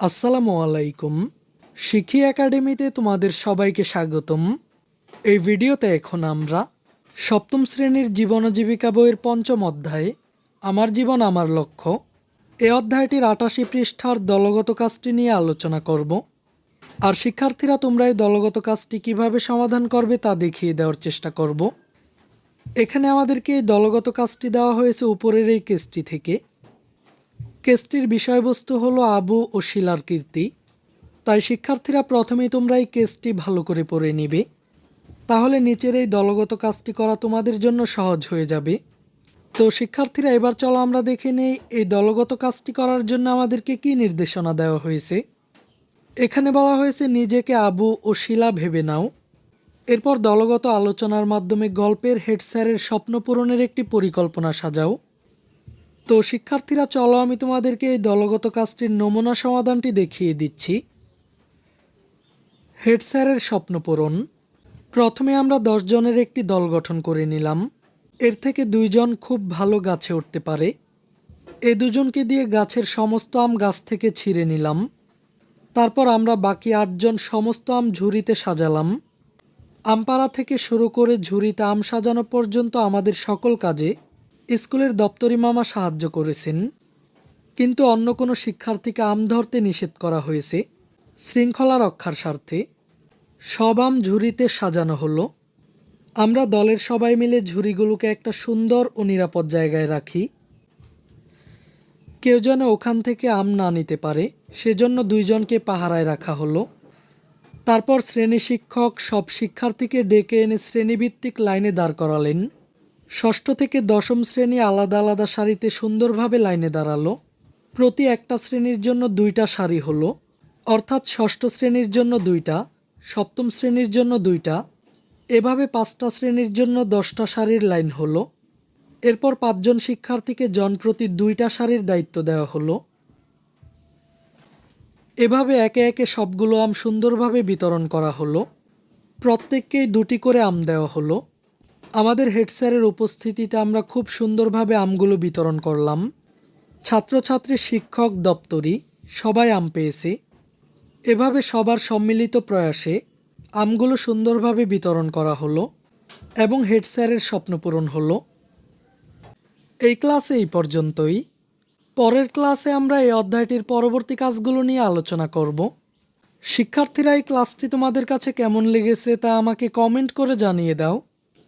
আসসালামু আলাইকুম। শিখি একাডেমিতে তোমাদের সবাইকে স্বাগতম। এই ভিডিওতে এখন আমরা সপ্তম শ্রেণির জীবন জীবিকা বইয়ের পঞ্চম অধ্যায়, আমার জীবন, আমার লক্ষ্য এই অধ্যায়টির আটাশি পৃষ্ঠার দলগত কাজটি নিয়ে আলোচনা করব। আর শিক্ষার্থীরা তোমরা এই দলগত কাজটি কীভাবে সমাধান করবে তা দেখিয়ে দেওয়ার চেষ্টা করব। এখানে আমাদেরকে এই দলগত কাজটি দেওয়া হয়েছে উপরের এই কেসটি থেকে। কেসটির বিষয়বস্তু হলো আবু ও শিলার কীর্তি। তাই শিক্ষার্থীরা প্রথমেই তোমরা এই কেসটি ভালো করে পড়ে নিবে। তাহলে নিচের এই দলগত কাজটি করা তোমাদের জন্য সহজ হয়ে যাবে। তো শিক্ষার্থীরা, এবার চলো আমরা দেখে নেই এই দলগত কাজটি করার জন্য আমাদেরকে কি নির্দেশনা দেওয়া হয়েছে। এখানে বলা হয়েছে, নিজেকে আবু ও শিলা ভেবে নাও। এরপর দলগত আলোচনার মাধ্যমে গল্পের হেড স্যারের স্বপ্ন পূরণের একটি পরিকল্পনা সাজাও। তো শিক্ষার্থীরা, চলো আমি তোমাদেরকে এই দলগত কাজটির নমুনা সমাধানটি দেখিয়ে দিচ্ছি। হেড স্যারের স্বপ্ন পূরণ। প্রথমে আমরা জনের একটি দল গঠন করে নিলাম। এর থেকে দুইজন খুব ভালো গাছে উঠতে পারে। এ দুজনকে দিয়ে গাছের সমস্ত আম গাছ থেকে ছিঁড়ে নিলাম। তারপর আমরা বাকি আটজন সমস্ত আম ঝুড়িতে সাজালাম। আমপাড়া থেকে শুরু করে ঝুড়িতে আম সাজানো পর্যন্ত আমাদের সকল কাজে স্কুলের দপ্তরি মামা সাহায্য করেছেন, কিন্তু অন্য কোনো শিক্ষার্থীকে আম ধরতে নিষেধ করা হয়েছে। শৃঙ্খলা রক্ষার স্বার্থে সব আম ঝুড়িতে সাজানো হলো। আমরা দলের সবাই মিলে ঝুড়িগুলোকে একটা সুন্দর ও নিরাপদ জায়গায় রাখি। কেউ যেন ওখান থেকে আম না নিতে পারে, সেজন্য দুইজনকে পাহারায় রাখা হলো। তারপর শ্রেণি শিক্ষক সব শিক্ষার্থীকে ডেকে এনে শ্রেণীভিত্তিক লাইনে দাঁড় করালেন। ষষ্ঠ থেকে দশম শ্রেণি আলাদা আলাদা সারিতে সুন্দরভাবে লাইনে দাঁড়াল। প্রতি একটা শ্রেণির জন্য দুইটা সারি হলো। অর্থাৎ ষষ্ঠ শ্রেণির জন্য দুইটা, সপ্তম শ্রেণির জন্য দুইটা। এভাবে পাঁচটা শ্রেণির জন্য দশটা সারির লাইন হলো। এরপর পাঁচজন শিক্ষার্থীকে জনপ্রতি দুইটা সারির দায়িত্ব দেওয়া হলো। এভাবে একে একে সবগুলো আম সুন্দরভাবে বিতরণ করা হলো। প্রত্যেককেই দুটি করে আম দেওয়া হলো। আমাদের হেড স্যারের উপস্থিতিতে আমরা খুব সুন্দরভাবে আমগুলো বিতরণ করলাম। ছাত্রছাত্রী, শিক্ষক, দপ্তরি, সবাই আম পেয়েছে। এভাবে সবার সম্মিলিত প্রয়াসে আমগুলো সুন্দরভাবে বিতরণ করা হলো এবং হেড স্যারের স্বপ্ন পূরণ হলো। এই ক্লাসে এই পর্যন্তই। পরের ক্লাসে আমরা এই অধ্যায়টির পরবর্তী কাজগুলো নিয়ে আলোচনা করব। শিক্ষার্থীরা এই ক্লাসটি তোমাদের কাছে কেমন লেগেছে তা আমাকে কমেন্ট করে জানিয়ে দাও।